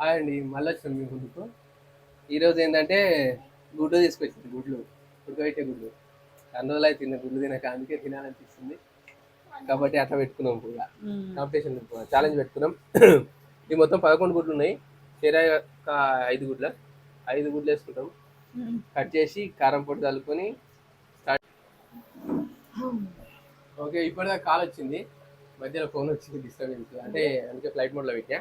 Hi అండి మళ్ళీ వచ్చాను మీ ముందుకు ఈరోజు ఏంటంటే గుడ్డు తీసుకొచ్చింది గుడ్లు. ఉడకబెట్టే గుడ్లు అన్ని రోజులు అయితే తిన్న గుడ్లు తినక అందుకే తినాలనిపిస్తుంది. కాబట్టి అట్లా పెట్టుకున్నాం కూడా కాంపిటీషన్ ఛాలెంజ్ పెట్టుకున్నాం. ఇవి మొత్తం పదకొండు గుడ్లు ఉన్నాయి. చీర ఒక ఐదు గుడ్ల. ఐదు గుడ్లు వేసుకుంటాం. కట్ చేసి కారం పొడి చల్లుకొని స్టార్ట్. ఓకే ఇప్పటిదాకా కాల్ వచ్చింది. మధ్యలో ఫోన్ వచ్చింది డిస్టర్బెన్స్ అంటే అందుకే ఫ్లైట్ మోడ్లో పెట్టా.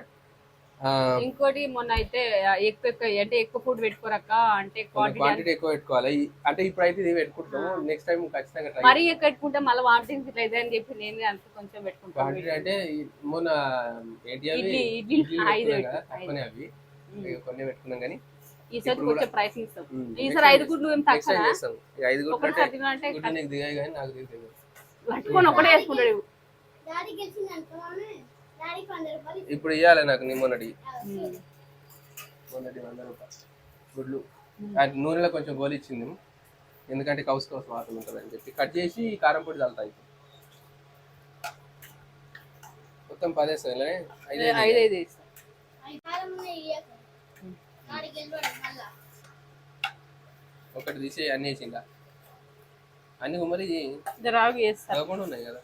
ఇంకోటి మొన్న అయితే ఎక్కువ ఎక్కువ అంటే ఎక్కువ ఫుడ్ పెట్టుకోరక్క అంటే క్వాంటిటీ క్వాంటిటీ ఎక్కువ పెట్టుకోవాలి. ఈ- అంటే ఇప్పుడైతే ఇది పెట్టుకుంటాము నెక్స్ట్ టైం ఖచ్చితంగా ట్రై మరీ ఎక్కువ పెట్టుకుంటే మళ్ళీ వామిటింగ్స్ ఇట్లా అయితే అని చెప్పి నేను అంత కొంచెం పెట్టుకుంటాను. క్వాంటిటీ అంటే మొన్న ఏంటి అవి? ఇడ్లీ- అవి. కొన్ని పెట్టుకున్నాం కానీ ఈసారి ఇప్పుడు కొంచెం ప్రైస్ ఇస్తాం. ఈసారి next ఐదు time గుడ్లు ఏం తక్కువ ఐదు గుడ్లు అంటే గుడ్లు నీకు దిగాయి కానీ నాకు దిగుతుంది పట్టుకొని ఒకటే వేసుకుంటాడు. ఇప్పుడు ఇవ్వాలి నాకు నీ మొన్నటి. మొన్నటి వంద రూపాయలు. గుడ్లు. నూనెలో కొంచెం గోలి ఇచ్చింది. ఎందుకంటే కౌస్ కౌస్ వాసన ఉంటుంది అని చెప్పి కట్ చేసి కారం పొడి చల్లుతాయి మొత్తం పదేస్తాయి ఐదు ఐదు ఒకటి తీసి అన్ని వేసిందా? అన్ని మరి రాగు కాకుండా ఉన్నాయి కదా.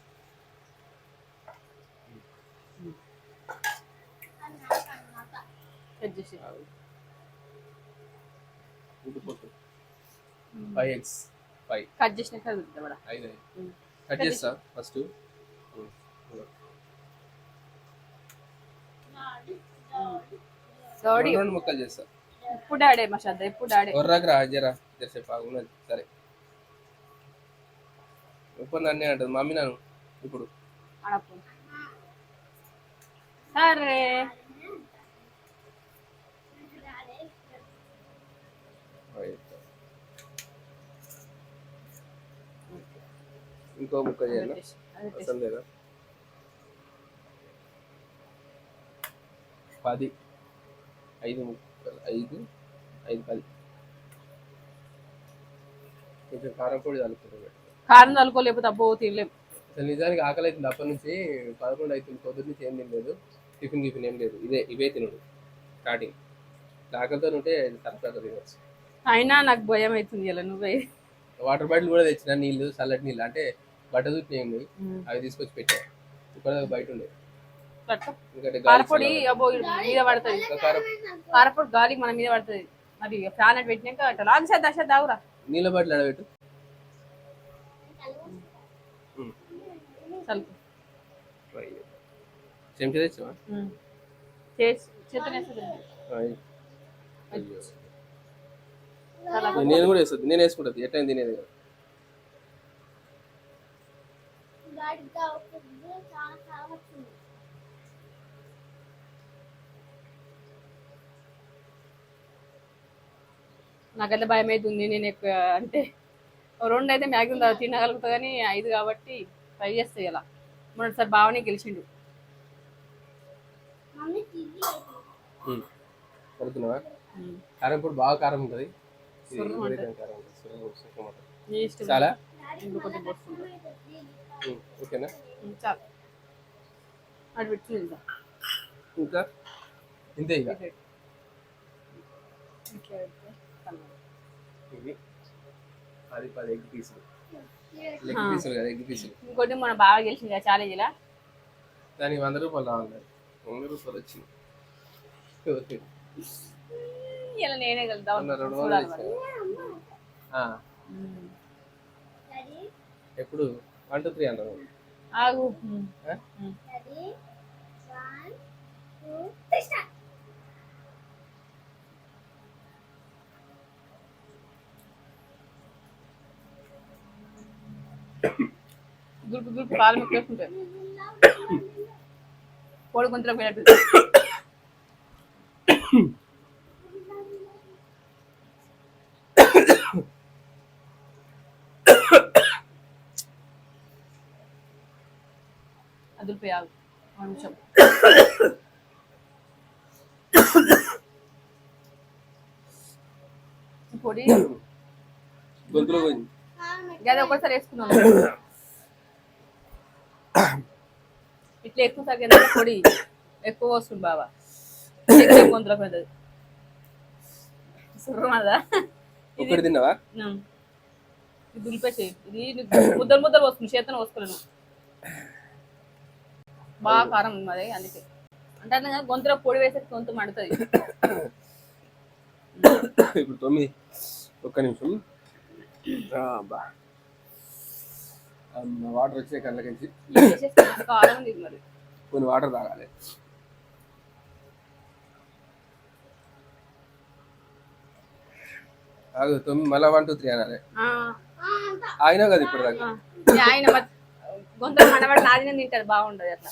కట్ చేసి ఫైవ్ ఫైవ్. కట్ చేసినాక చూద్దాం మేడం ఐదు ఐదు కట్ చేస్తా ఫస్ట్. రెండు ముక్కలు చేస్తా. ఇప్పుడు ఆడే మా శ్రద్ధ? ఇప్పుడు ఆడే? ఒర్రాకు రా జరా జరసేపు బాగున్నది సరే. ఇప్పుడు నన్నే అంటది. మమ్మీ నన్ను. ఇప్పుడు. సరే. ఇంకో ముక్క చేయాలి? అసలు లేదా? పది. ఐదు ముక్కలు ఐదు ఐదు పది. కొంచెం కారం పొడి కలుపుతుంది కారం చల్లుకోలేకపోతే అబ్బో తినలేం. అసలు నిజానికి ఆకలి అవుతుంది. అప్పటి నుంచి పదకొండు అవుతుంది. పొద్దున్న నుంచి ఏం తినలేదు. టిఫిన్ గిఫిన్ ఏం లేదు. ఇదే ఇవే తినడు. స్టార్టింగ్. ఆకలితో ఉంటే సరఫరా తినవచ్చు అయినా నాకు భయం అవుతుంది ఇలా నువ్వే. వాటర్ బాటిల్ కూడా తెచ్చిన నీళ్ళు చల్లటి నీళ్ళు అంటే బట్ట చూపి ఏమి అవి తీసుకొచ్చి పెట్టా. ఇప్పుడు బయట ఉండే. గాలి కారపొడి అబ్బో మీద పడుతుంది. కారపొడి గాలికి మన మీద పడుతుంది. మరి ఫ్యాన్ అటు పెట్టినాక అట్లా. లాగ్ సార్ దశ దావురా నీళ్ళ బాటిల్ అడబెట్టు చల్లు. చెంచా తెచ్చావా? చేసి. నేను కూడా వేస్తుంది నేను వేసుకుంటుంది ఎట్లా తినేది నాకైతే భయం అవుతుంది నేను ఎక్కువ అంటే రెండు అయితే మ్యాక్సిమం తినగలుగుతా కానీ ఐదు కాబట్టి ట్రై చేస్తాయి ఇలా మొన్నటిసారి బావనే గెలిచిండు. Mummy TV um. కొడుతున్నావా కారం పొడి బాగా కారం ఉంటుంది. చాలా? ఓకేనా? చాలు. అటు పెట్టి. ఇంకా? ఇంతే ఇక. ఇట్లా ఇట్లా పెడితే కలవదు. ఇవి. అది పది ఎగ్ పీసులు. లెగ్ పీసులు కదా ఎగ్ పీసులు. ఇంకోటి మన బాగా గెలిచింది కదా ఛాలెంజ్ ఇలా దానికి వంద రూపాయలు రావాలి వంద రూపాయలు వచ్చింది. ఓకే. ఇలా నేనే కలుద్దాం ఎప్పుడు? వన్ టూ త్రీ అన్నారు ఆగు. గురుపు గురుపు పాలు ముక్కేసుకుంటాయి కోడి గుంతలో పోయినట్టు. నిమిషం. ఈ పొడి గొంతులో పోయింది. గది ఒకసారి వేసుకున్నాం ఇట్లా ఎక్కువ సరిగ్గా పొడి ఎక్కువ వస్తుంది బాబా ఎక్కువ గొంతులకు పోతుంది సుర్రమదా ఒక్కటి తిన్నావా? ఇది దులిపేసి ఇది నీకు ముద్దలు ముద్దలు వస్తుంది. చేతను వస్తున్నాను బాగా కారం ఉంది మాది అందుకే. అంటే కాదు, గొంతులో పొడి వేసేసి గొంతు మండుతుంది. ఇప్పుడు తొమ్మిది ఒక్క నిమిషం. వాటర్ వచ్చే కళ్ళకించి వేసేస్తే కారం ఉంది ఇది మరి. కొన్ని వాటర్ తాగాలి. ఆగు తొమ్మిది మళ్ళీ వన్ టూ త్రీ అనాలి. ఆ, ఆగినావు కదా ఇప్పుడు దాకా ఆయన మండబడి నాదిన తింటది బాగుంటది అట్లా.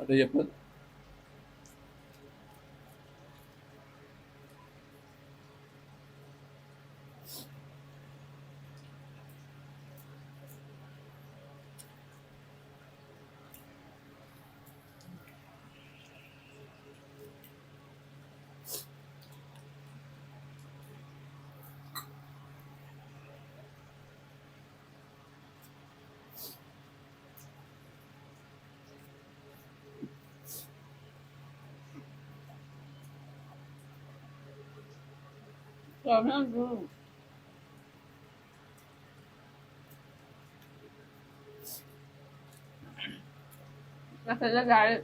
అనరా One, Tá vendo? Essa é legal.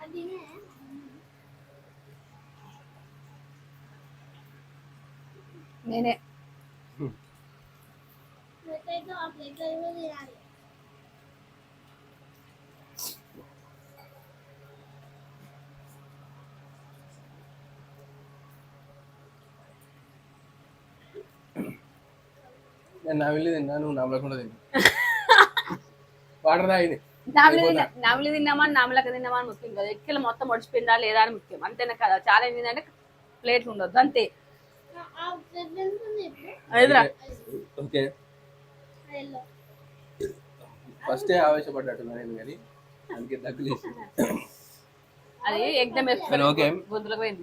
అది నేనే ప్లేట్లో ఆ ప్లేట్లో ఏమో తినాలి నేను నా వెళ్ళి తిన్నా నువ్వు తిన్నా వాటర్ తాగింది నామిలి తిన్నా నామిలి తిన్నామా నామిలక తిన్నామా అని ముఖ్యం కదా ఎక్కిలు మొత్తం ఒడిచిపోయిందా లేదా అని ముఖ్యం అంతేనా కదా చాలా ఏంటంటే ప్లేట్లు ఉండొద్దు అంతే ప్లేట్ ఎదురా ఓకే ఫస్టే ఆవేశపడ్డట్టున్నా నేను కానీ అందుకే దగ్గులేసి అది ఎగ్జామ్ కానీ ఓకే.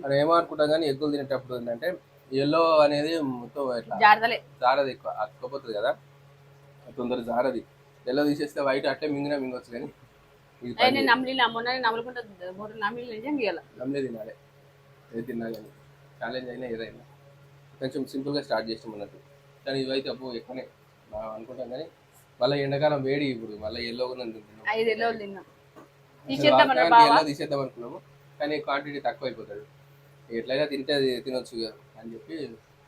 మనం ఏమనుకుంటాం కానీ ఎగ్గులు తినేటప్పుడు ఏంటంటే ఎల్లో అనేది మొత్తం ఇట్లా జాగ్రత్తలే జారది ఎక్కువ అక్కపోతుంది కదా. తొందర జారది. ఎల్లో తీసేస్తే వైట్ అట్లే మింగినా మింగొచ్చు కానీ నమ్మలే తినాలి. ఏది తిన్నా కానీ ఛాలెంజ్ అయినా ఏదైనా. కొంచెం సింపుల్గా స్టార్ట్ చేస్తాం అన్నట్టు. కానీ ఇవైతే అబ్బో ఎక్కువనే. అనుకుంటాం కానీ మళ్ళీ ఎండాకాలం వేడి ఇప్పుడు మళ్ళీ ఎల్లో కూడా ఐదు ఎల్లో తిన్నాం. తీసేద్దాం అనుకున్నాము. కానీ క్వాంటిటీ తక్కువ అయిపోతుంది ఎట్లయినా తింటే అది తినొచ్చు కదా అని చెప్పి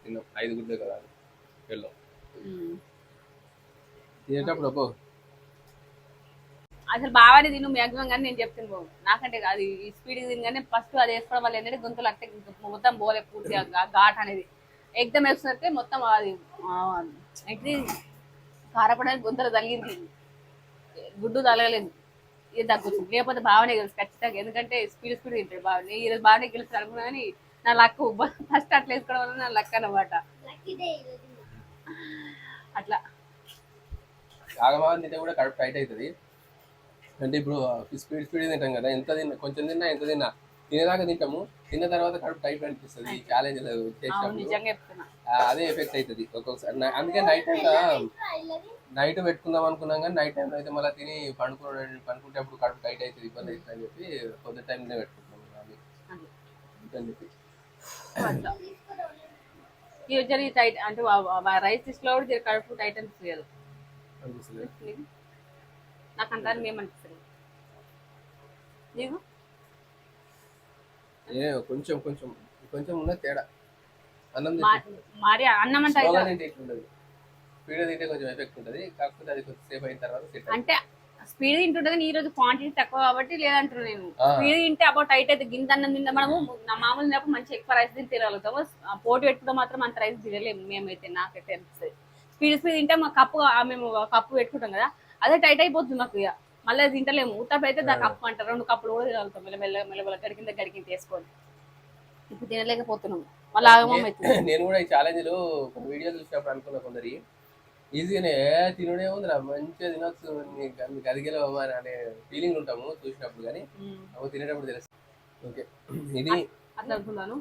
తిన్నాం. ఐదు గుడ్లే కదా ఎల్లో. తినేటప్పుడు అబ్బో. అసలు బాగానే తిను మ్యాక్సిమం కానీ నేను చెప్తాను బాబు నాకంటే ఈ స్పీడ్ తిని కానీ ఫస్ట్ అది వేసుకోవడం వల్ల ఏంటంటే గొంతులు అట్టే మొత్తం పోలే పూర్తిగా ఘాట్ అనేది. ఎగ్దమ్ వేస్తున్నట్టే మొత్తం అది ఏంటిది కారపడానికి గొంతులు తగిలింది. గుడ్డు తగలలేదు. ఇది తగ్గుతుంది? లేకపోతే బాగానే గెలుసు ఖచ్చితంగా. ఎందుకంటే స్పీడ్ స్పీడ్ తింటాడు బాగా ఈరోజు బాగానే గెలుస్తాను అనుకున్నా కానీ నా లక్ ఫస్ట్ అట్లా వేసుకోవడం వల్ల నా లక్ అన్నమాట. లక్కీ డే ఈరోజు అట్లా. ఆగమాగం తింటే కూడా కడుపు టైట్ అవుతుంది. అంటే ఇప్పుడు స్పీడ్ స్పీడ్ తింటాం కదా. ఎంత తిన్నా కొంచెం తిన్నా ఎంత తిన్నా. తినేదాకా తింటాము. తిన్న తర్వాత కడుపు టైప్ అనిపిస్తుంది ఈ ఛాలెంజ్ చేసినప్పుడు. అదే ఎఫెక్ట్ అవుతుంది ఒక్కొక్కసారి అందుకే నైట్ టైం నైట్ పెట్టుకుందాం అనుకున్నాం కానీ నైట్ టైం అయితే మళ్ళీ తిని పండుకో పండుకుంటే అప్పుడు కడుపు టైట్ అవుతుంది ఇబ్బంది అవుతుంది అని చెప్పి పొద్దు టైంలో చెప్పి. అట్లా. ఈ జరి టైట్ అంటే రైస్ కూడా కడుపు టైట్ నీకు? అంతా ఏమనిపిస్తుంది? నీకు? ఏ కొంచెం కొంచెం కొంచెం ఉన్న తేడా. అన్నం మరి అన్నం అంటే ఇట్లుండదు స్పీడ్ తింటే కొంచెం ఎఫెక్ట్ ఉంటుంది కాకపోతే అది కొంచెం సేపు అయిన తర్వాత సెట్ అంటే స్పీడ్ తింటుంటది ఈ రోజు క్వాంటిటీ తక్కువ కాబట్టి లేదంటారు నేను. స్పీడ్ తింటే అబౌట్ టైట్ అయితే గింత అన్నం తింటే మనము నా మామూలు తిన్నప్పుడు మంచి ఎక్కువ రైస్ తిని తినగలుగుతాము. పోటీ పెట్టుకుంటే మాత్రం అంత రైస్ తినలేము మేమైతే నాకైతే అనిపిస్తుంది. స్పీడ్ స్పీడ్ తింటే మా కప్పు మేము కప్పు పెట్టుకుంటాం కదా అదే టైట్ అయిపోతుంది మాకు ఇక. మళ్ళీ అది తింటలేము. ఉత్తప్ప అయితే దా కప్పు అంటారు. రెండు కప్పులు కూడా తినగలుగుతాం మెల్ల మెల్ల మెల్ల మెల్ల గడికింద గడికింత వేసుకొని ఇప్పుడు తినలేకపోతున్నాం. మళ్ళీ ఆగమం నేను కూడా ఈ ఛాలెంజ్లు కొన్ని వీడియోలు చూసినప్పుడు అనుకున్నా కొందరి. ఈజీగానే తినడే ఉందిరా మంచిగా తినొచ్చు నీకు అదిగేలో అనే ఫీలింగ్ ఉంటాము చూసినప్పుడు కానీ. అవి తినేటప్పుడు తెలుస్తుంది ఓకే. ఇది అట్లా అనుకున్నాను.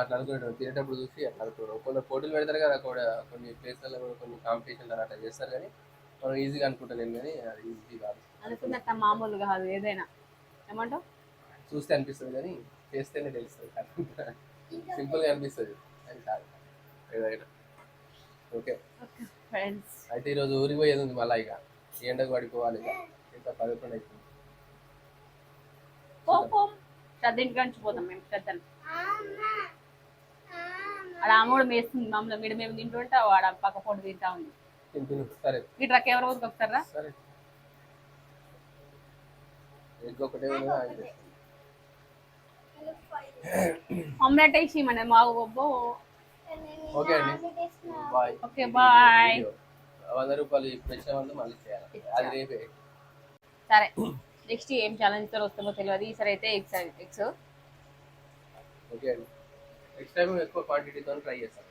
అట్లా అనుకుంటాం తినేటప్పుడు చూసి అట్లా అనుకుంటాం కొందరు పోటీలు పెడతారు కదా కూడా కొన్ని ప్లేస్లలో కూడా కొన్ని కాంపిటీషన్ అట్లా చేస్తారు కానీ మనం ఈజీగా అనుకుంటాం నేను కానీ అది ఈజీ కాదు. అనుకున్నట్ట మామూలు కాదు ఏదైనా. ఏమంటావు? చూస్తే అనిపిస్తుంది కానీ చేస్తేనే తెలుస్తుంది. సింపుల్గా అనిపిస్తుంది. అది కాదు. ఏదైనా. ఓకే. ఫ్రెండ్స్ అయితే ఈరోజు ఊరికి పోయేది ఉంది మళ్ళీ ఇక. ఎండకు పడిపోవాలి ఇక. ఇంత పదకొండు అవుతుంది కోపం శ్రద్ధ ఇంటికి నుంచి పోతాం మేము శ్రద్ధను ఆడ ఆమె కూడా మేస్తుంది మమ్మల్ని మీరు మేము తింటుంటే ఆడ పక్క పొడి తింటా ఉంది. సరే. ఈ ట్రక్ ఎవరు ఒకసారా సరే. ఎగ్ ఒకటే. ఆమ్లెట్ వేసి మన మా ఒబ్బో ఓకే అండి. Bye okay bye. వంద రూపాయలు వచ్చిన వాళ్ళు మళ్ళీ చేయాలి. అది రేపే. సరే. నెక్స్ట్ ఏం ఛాలెంజ్తో వస్తుందో తెలియదు. ఈసారి అయితే ఎగ్స్ ఎగ్స్. ఓకే అండి. నెక్స్ట్ టైం ఎక్కువ క్వాంటిటీతో ట్రై చేస్తాను